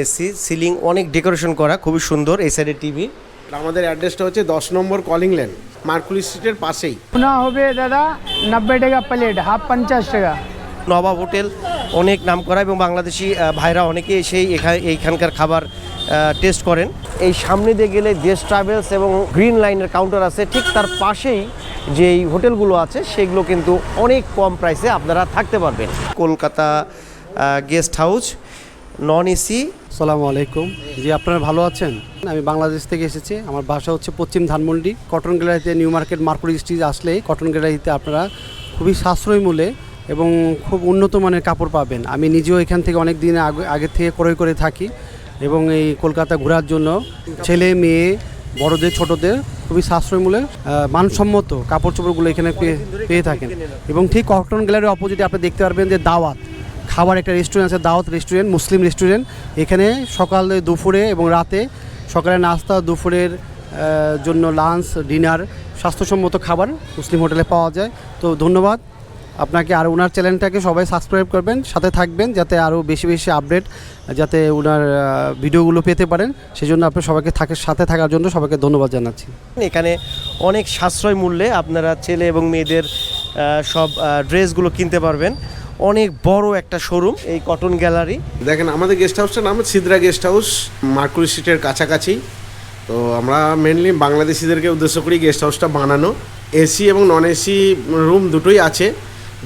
AC ceiling অনেক decoration করা খুবই সুন্দর এই সাইডে টিভি আমাদের অ্যাড্রেসটা হচ্ছে দশ নম্বর কলিং লেন মার্কুলি স্ট্রিটের পাশেই। পোনা হবে দাদা নব্বই টাকা প্লেট হাফ পঞ্চাশ টাকা। নবাব হোটেল অনেক নাম করা এবং বাংলাদেশি ভাইরা অনেকে এসেই এখানে এইখানকার খাবার টেস্ট করেন। এই সামনে দিয়ে গেলে দেশ ট্রাভেলস এবং গ্রিন লাইনের কাউন্টার আছে ঠিক তার পাশেই যেই হোটেলগুলো আছে সেগুলো কিন্তু অনেক কম প্রাইসে আপনারা থাকতে পারবেন। Kolkata guest house non AC সালামু আলাইকুম। জি, আপনারা ভালো আছেন? আমি বাংলাদেশ থেকে এসেছি। আমার বাসা হচ্ছে পশ্চিম ধানমন্ডি। কটন গ্যালারিতে নিউ মার্কেট মার্কুরি স্ট্রিট আসলে কটন গ্যালারিতে আপনারা খুবই সাশ্রয়ী মূল্যে এবং খুব উন্নত মানের কাপড় পাবেন। আমি নিজেও এখান থেকে অনেক দিন আগে আগে থেকে ক্রয় করে থাকি এবং এই কলকাতা ঘোরার জন্য ছেলে, মেয়ে, বড়দের, ছোটদের খুবই সাশ্রয় মূল্যে মানসম্মত কাপড় চোপড়গুলো এখানে পেয়ে পেয়ে থাকেন। এবং ঠিক কটন গ্যালারির অপোজিটে আপনি দেখতে পারবেন যে দাওয়াত। খাবার একটা রেস্টুরেন্ট আছে, দাওয়াত রেস্টুরেন্ট মুসলিম রেস্টুরেন্ট এখানে সকালে দুপুরে এবং রাতে সকালে নাস্তা, দুপুরের জন্য লাঞ্চ ডিনার স্বাস্থ্যসম্মত খাবার মুসলিম হোটেলে পাওয়া যায়। তো ধন্যবাদ। আপনাকে আর ওনার চ্যানেলটাকে সবাই সাবস্ক্রাইব করবেন, সাথে থাকবেন যাতে আরও বেশি বেশি আপডেট যাতে ওনার ভিডিওগুলো পেতে পারেন। সেই জন্য আপনি সবাইকে থাকে, সাথে থাকার জন্য সবাইকে ধন্যবাদ জানাচ্ছি। এখানে অনেক সাশ্রয় মূল্যে আপনারা ছেলে এবং মেয়েদের সব ড্রেসগুলো কিনতে পারবেন। অনেক বড় একটা শোরুম এই কটন গ্যালারি দেখেন, আমাদের গেস্ট হাউসটার নাম সিদ্রা গেস্ট হাউস মার্কুলি স্ট্রিটের কাছাকাছি। তো আমরা মেনলি বাংলাদেশিদেরকে উদ্দেশ্য করি গেস্ট হাউসটা বানানো। এসি এবং নন এসি রুম দুটোই আছে।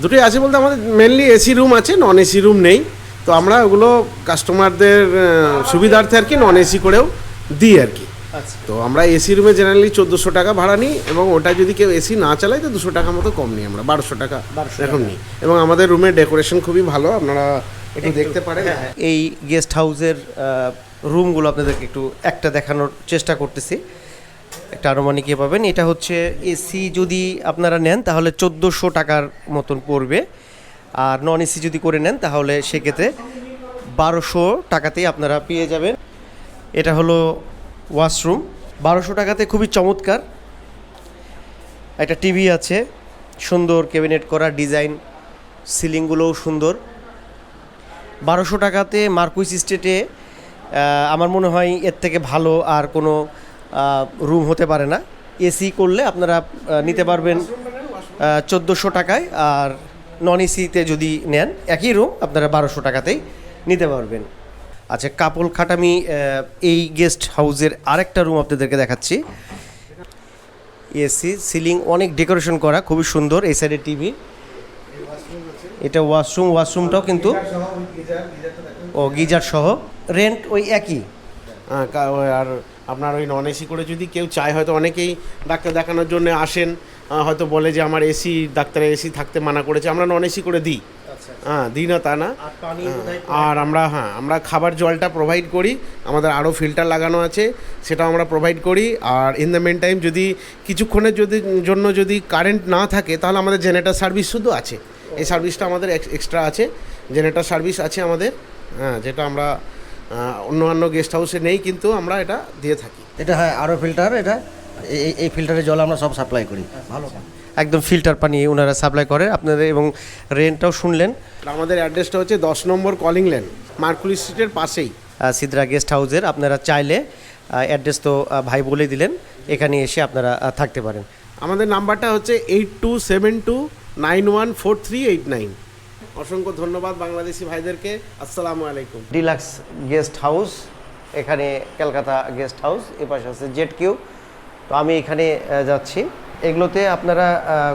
দুটোই আছে বলতে আমাদের মেনলি এসি রুম আছে নন এসি রুম নেই। তো আমরা ওগুলো কাস্টমারদের সুবিধার্থে আর কি নন এসি করেও দিই আর কি। তো আমরা এসি রুমে জেনারেলি চোদ্দোশো টাকা ভাড়া নিই এবং ওটা যদি কেউ এসি না চালায় তো দুশো টাকা মতো কম নিই আমরা বারোশো টাকা এরকম নিই। এবং আমাদের রুমের ডেকোরেশন খুবই ভালো আপনারা একটু দেখতে পারেন। এই গেস্ট হাউসের রুমগুলো আপনাদেরকে একটু একটা দেখানোর চেষ্টা করতেছি। একটা আনুমানিক ইয়ে পাবেন। এটা হচ্ছে এসি যদি আপনারা নেন তাহলে চোদ্দোশো টাকার মতন পড়বে। আর নন এসি যদি করে নেন তাহলে সেক্ষেত্রে বারোশো টাকাতেই আপনারা পেয়ে যাবেন। এটা হলো ওয়াশরুম। বারোশো টাকাতে খুবই চমৎকার। একটা টিভি আছে, সুন্দর ক্যাবিনেট করা, ডিজাইন, সিলিংগুলোও সুন্দর। বারোশো টাকাতে মার্কুইস স্টেটে আমার মনে হয় এর থেকে ভালো আর কোনো রুম হতে পারে না। এসি করলে আপনারা নিতে পারবেন চোদ্দোশো টাকায় আর নন এসিতে যদি নেন, একই রুম আপনারা বারোশো টাকাতেই নিতে পারবেন। আচ্ছা কাপল খাটামি এই গেস্ট হাউসের আরেকটা রুম আপনাদেরকে দেখাচ্ছি। এসি, সিলিং, অনেক ডেকোরেশন করা, খুবই সুন্দর, এই সাইডে টিভি। এটা ওয়াশরুম, ওয়াশরুমটাও কিন্তু ও, গিজার সহ। রেন্ট ওই একই। ওই আর আপনার ওই নন এসি করে যদি কেউ চায়, হয়তো অনেকেই ডাক্তার দেখানোর জন্য আসেন। হয়তো বলে যে, আমার এসি ডাক্তারের এসি থাকতে মানা করেছে, আমরা নন এসি করে দিই। হ্যাঁ দিই না তা না। আর আমরা হ্যাঁ আমরা খাবার জলটা প্রোভাইড করি আমাদের আরও ফিল্টার লাগানো আছে সেটাও আমরা প্রোভাইড করি। আর ইন দ্য মেন টাইম যদি কিছুক্ষণের যদি জন্য যদি কারেন্ট না থাকে তাহলে আমাদের জেনারেটার সার্ভিস শুধু আছে। এই সার্ভিসটা আমাদের এক্সট্রা আছে। জেনারেটার সার্ভিস আছে আমাদের হ্যাঁ যেটা আমরা অন্য অন্য গেস্ট হাউসে নেই কিন্তু আমরা এটা দিয়ে থাকি। এটা হ্যাঁ আরও ফিল্টার এটা এই এই ফিল্টারের জল আমরা সব সাপ্লাই করি। ভালো। একদম ফিল্টার পানি ওনারা সাপ্লাই করে। আপনাদের এবং রেন্টটাও শুনলেন। আমাদের অ্যাড্রেসটা হচ্ছে দশ নম্বর কলিং লেন মার্কুলি স্ট্রিটের পাশেই। সিদ্রা গেস্ট হাউসের আপনারা চাইলে অ্যাড্রেস তো ভাই বলে দিলেন এখানে এসে আপনারা থাকতে পারেন। আমাদের নাম্বারটা হচ্ছে eight two seven two nine one four three eight nine অসংখ্য ধন্যবাদ বাংলাদেশি ভাইদেরকে। আসসালামু আলাইকুম। ডিলাক্স গেস্ট হাউস এখানে কলকাতা গেস্ট হাউস এ পাশে আছে জেট কিউ তো আমি এখানে যাচ্ছি। এগুলোতে আপনারা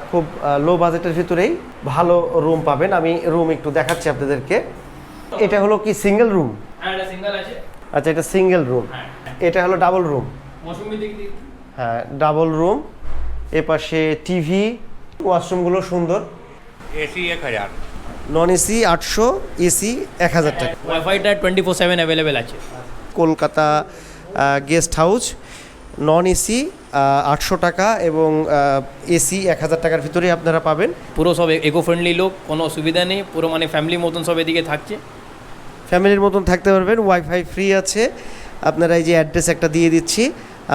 খুব লো বাজেটের ভিতরেই ভালো রুম পাবেন। আমি রুম একটু দেখাচ্ছি আপনাদেরকে। এটা হলো কি সিঙ্গেল রুম হ্যাঁ সিঙ্গেল আচ্ছা এটা সিঙ্গেল রুম এটা হলো ডাবল রুম হ্যাঁ ডাবল রুম এ পাশে টিভি ওয়াশরুমগুলো সুন্দর। এসি এক হাজার। নন এসি আটশো এসি এক হাজার টাকা। ওয়াইফাইটা টোয়েন্টি ফোর সেভেন অ্যাভেলেবেল আছে। Kolkata guest house non AC আটশো টাকা এবং এসি এক হাজার টাকার ভিতরে আপনারা পাবেন। পুরো সব ইকো ফ্রেন্ডলি লোক কোনো অসুবিধা নেই পুরো মানে ফ্যামিলি মতন সব এদিকে থাকছে। ফ্যামিলির মতন থাকতে পারবেন ওয়াইফাই ফ্রি আছে। আপনারা এই যে অ্যাড্রেস একটা দিয়ে দিচ্ছি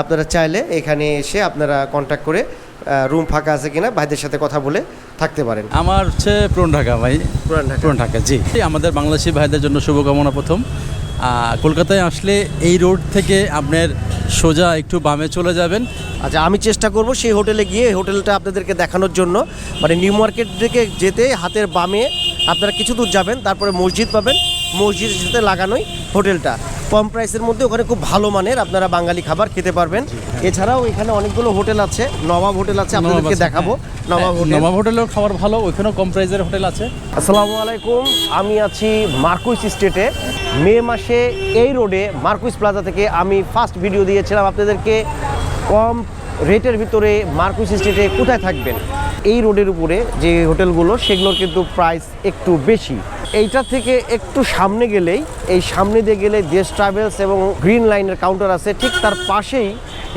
আপনারা চাইলে এখানে এসে আপনারা কন্ট্যাক্ট করে রুম ফাঁকা আছে কিনা ভাইদের সাথে কথা বলে থাকতে পারেন। আমার হচ্ছে পুরন ঢাকা ভাই। পুরান ঢাকা। পুরন ঢাকা জি। আমাদের বাংলাদেশি ভাইদের জন্য শুভকামনা প্রথম। কলকাতায় আসলে এই রোড থেকে আপনার সোজা একটু বামে চলে যাবেন। আচ্ছা আমি চেষ্টা করব সেই হোটেলে গিয়ে হোটেলটা আপনাদেরকে দেখানোর জন্য। মানে নিউ মার্কেট থেকে যেতে হাতের বামে আপনারা কিছু দূর যাবেন তারপরে মসজিদ পাবেন। মসজিদের সাথে লাগানোই হোটেলটা। কম প্রাইসের মধ্যে ওখানে খুব ভালো মানের আপনারা বাঙালি খাবার খেতে পারবেন। এছাড়াও এখানে অনেকগুলো হোটেল আছে নবাব হোটেল আছে আপনাদেরকে দেখাবো। হ্যাঁ। নবাব হ্যাঁ, হোটেল। নবাব হোটেলেও খাবার ভালো ওইখানেও কম প্রাইসের হোটেল আছে। আসসালামু আলাইকুম আমি আছি মার্কুইস স্টেটে। মে মাসে এই রোডে মার্কুইস প্লাজা থেকে আমি ফার্স্ট ভিডিও দিয়েছিলাম আপনাদেরকে কম রেটের ভিতরে মার্কুইস স্টেটে কোথায় থাকবেন। এই রোডের উপরে যে হোটেলগুলো, সেগুলোর কিন্তু প্রাইস একটু বেশি। এইটা থেকে একটু সামনে গেলেই, এই সামনে দিয়ে গেলে দেশ ট্রাভেলস এবং গ্রিন লাইনের কাউন্টার আছে, ঠিক তার পাশেই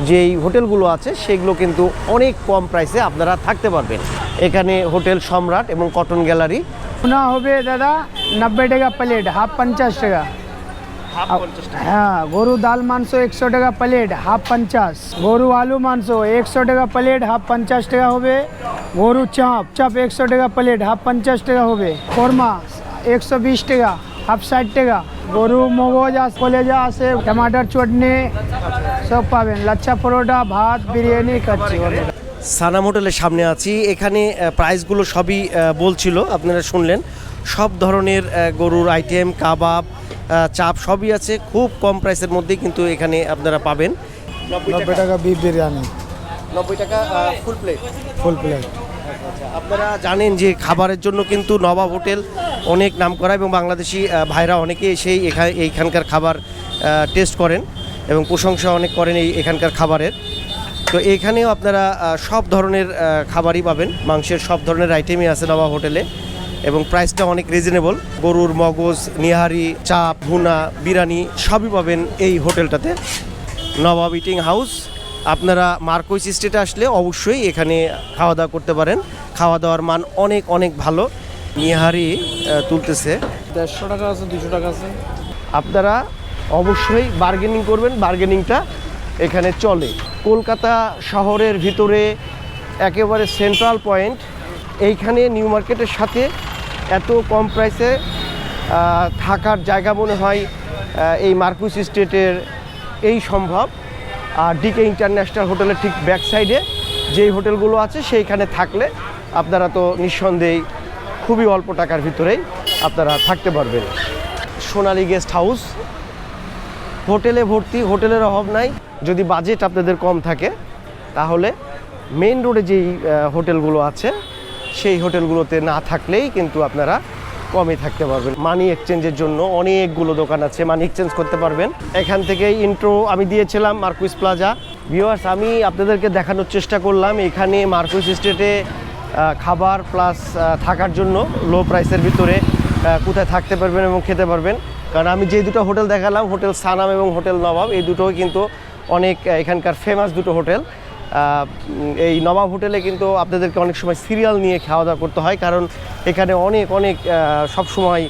যেই হোটেলগুলো আছে, সেগুলো কিন্তু অনেক কম প্রাইসে আপনারা থাকতে পারবেন। এখানে হোটেল সম্রাট এবং কটন গ্যালারি ভুনা হবে দাদা নব্বই টাকা প্লেট হাফ পঞ্চাশ টাকা হ্যাঁ গরু ডাল মাংস একশো টাকা প্লেট হাফ পঞ্চাশ গরু আলু মাংস একশো টাকা প্লেট হাফ পঞ্চাশ টাকা হবে গরু চাপ চাপ একশো টাকা প্লেট হাফ পঞ্চাশ টাকা হবে কোরমা একশো বিশ টাকা হাফ ষাট টাকা গরু মগজ আস কলেজা আছে টমাটার চটনি সব পাবেন লাচ্ছা পরোটা ভাত বিরিয়ানি খাচ্ছি সানাম হোটেলের সামনে আছি। এখানে প্রাইসগুলো সবই বলছিল আপনারা শুনলেন। সব ধরনের গরুর আইটেম কাবাব চাপ সবই আছে। খুব কম প্রাইসের মধ্যেই কিন্তু এখানে আপনারা পাবেন। নব্বই টাকা। বিফ বিরিয়ানি। নব্বই টাকা ফুল প্লেট ফুল প্লেট আপনারা জানেন যে খাবারের জন্য কিন্তু নবাব হোটেল অনেক নাম করা এবং বাংলাদেশি ভাইরা অনেকে সেই এখা- এইখানকার খাবার টেস্ট করেন এবং প্রশংসা অনেক করেন এই এখানকার খাবারের। তো এখানেও আপনারা সব ধরনের খাবারই পাবেন। মাংসের সব ধরনের আইটেমই আছে নবাব হোটেলে। এবং প্রাইসটা অনেক রিজনেবল গরুর মগজ নিহারি চাপ ভুনা বিরিয়ানি সবই পাবেন এই হোটেলটাতে। নবাব ইটিং হাউস আপনারা মার্কোইস স্টেটে আসলে অবশ্যই এখানে খাওয়া দাওয়া করতে পারেন। খাওয়া দাওয়ার মান অনেক অনেক ভালো। নিহারি তুলতেছে। দেড়শো টাকা আছে দুশো টাকা আছে। আপনারা অবশ্যই বার্গেনিং করবেন। বার্গেনিংটা এখানে চলে। কলকাতা শহরের ভিতরে একেবারে সেন্ট্রাল পয়েন্ট এইখানে নিউ মার্কেটের সাথে এত কম প্রাইসে থাকার জায়গা মনে হয় এই মার্কুস স্টেটের এই সম্ভব। আর ডিকে ইন্টারন্যাশনাল হোটেলের ঠিক ব্যাক সাইডে যেই হোটেলগুলো আছে, সেইখানে থাকলে আপনারা তো নিঃসন্দেহেই খুবই অল্প টাকার ভিতরেই আপনারা থাকতে পারবেন। সোনালী গেস্ট হাউস হোটেলে ভর্তি হোটেলের অভাব নাই। যদি বাজেট আপনাদের কম থাকে, তাহলে মেইন রোডে যেই হোটেলগুলো আছে, সেই হোটেলগুলোতে না থাকলেই কিন্তু আপনারা কমে থাকতে পারবেন। মানি এক্সচেঞ্জের জন্য অনেকগুলো দোকান আছে মানি এক্সচেঞ্জ করতে পারবেন। এখান থেকে ইন্ট্রো আমি দিয়েছিলাম মার্কুইস প্লাজা ভিওয়ার্স আমি আপনাদেরকে দেখানোর চেষ্টা করলাম এখানে মার্কুইস স্টেটে খাবার প্লাস থাকার জন্য লো প্রাইসের ভিতরে কোথায় থাকতে পারবেন এবং খেতে পারবেন। কারণ আমি যে দুটো হোটেল দেখালাম হোটেল সানাম এবং হোটেল নবাব এই দুটোই কিন্তু অনেক এখানকার ফেমাস দুটো হোটেল। এই নবাব হোটেলে কিন্তু আপনাদেরকে অনেক সময় সিরিয়াল নিয়ে খাওয়া দাওয়া করতে হয়, কারণ এখানে অনেক অনেক সব সময়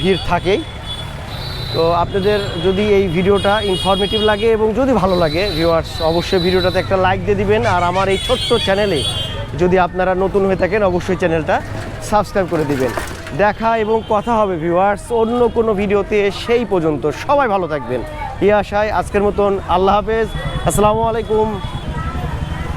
ভিড় থাকেই। তো আপনাদের যদি এই ভিডিওটা ইনফরমেটিভ লাগে এবং যদি ভালো লাগে ভিউয়ার্স অবশ্যই ভিডিওটাতে একটা লাইক দিয়ে দিবেন। আর আমার এই ছোট্ট চ্যানেলে যদি আপনারা নতুন হয়ে থাকেন, অবশ্যই চ্যানেলটা সাবস্ক্রাইব করে দিবেন। দেখা এবং কথা হবে ভিউয়ার্স অন্য কোনো ভিডিওতে সেই পর্যন্ত সবাই ভালো থাকবেন। এই আশায় আজকের মতন আল্লাহ হাফেজ। আসসালামু আলাইকুম।